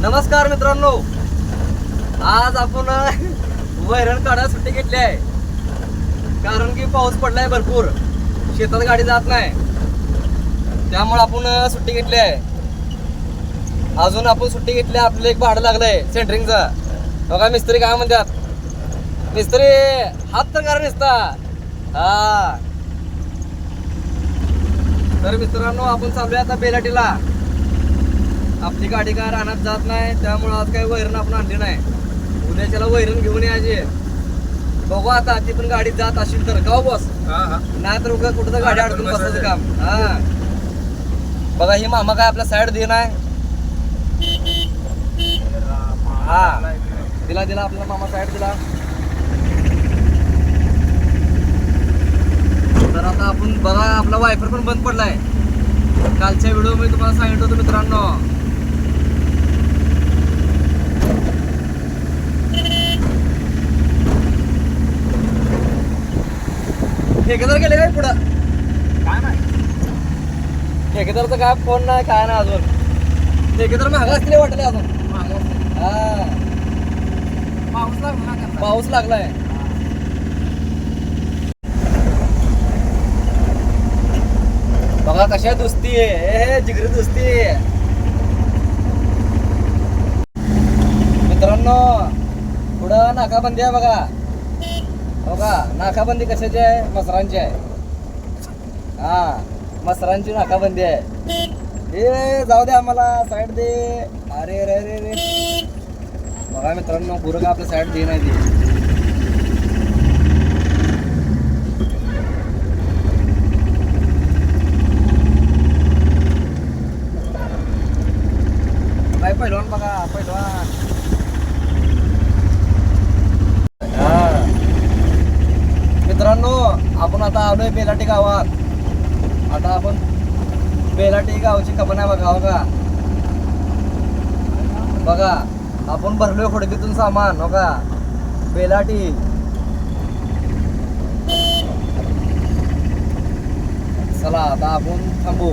नमस्कार मित्रांनो. आज आपण वैरण काढा सुट्टी घेतली आहे. कारण की पाऊस पडलाय भरपूर. शेतात गाडी जात नाही. त्यामुळे आपण सुट्टी घेतली आहे. अजून आपण सुट्टी घेतली आपलं एक भाडं लागलंय सेंटरिंगचं. बघा मिस्त्री काय म्हणतात. मिस्त्री हात तर करा निसता हा. तर मित्रांनो आपण चालूया आता बेलाटीला. आपली गाडी काय रानात जात नाही त्यामुळं आज काही वैरण आपण आणली नाही. उद्याच्याला वैरण घेऊन यायची बघू आता ती पण गाडी जात असेल तर. का बॉस नाही तर उगा कुठं तर गाडी अडकून बसायचं काम. हा. बघा ही मामा काय आपल्या साईड दे नाही. हा. दिला दिला आपला मामा साईड दिला. तर आता आपण बघा आपला वायफर पण बंद पडलाय. कालच्या व्हिडिओ मी तुम्हाला सांगितलं होतं मित्रांनो. ठेकेदार गेले काय पुढं? ठेकेदारचा काय फोन नाही काय नाही अजून. ठेकेदार महाग असतील वाटले अजून. हा. पाऊस लागला? पाऊस लागलाय. बघा कशा दोस्ती आहे. हे जिगरी दोस्ती आहे. मित्रांनो पुढं नाकाबंदी आहे बघा. हो का नाकाबंदी कशाची आहे? मसरांची आहे. हा मसरांची नाकाबंदी आहे. हे जाऊ दे आम्हाला साईड दे. अरे रे अरे रे बघा मित्रांनो गुरं का आपल्या साईड दे नाही दे काय पहिलवान बघा पहिलवान हा. मित्रांनो आपण आता आलोय बेलाटी गावात. आता आपण बेलाटी गावची कपन आहे बघा बघा बघा आपण भरलोय खोडकीतून सामान हो का? बेलाटी. चला आता आपण थांबू.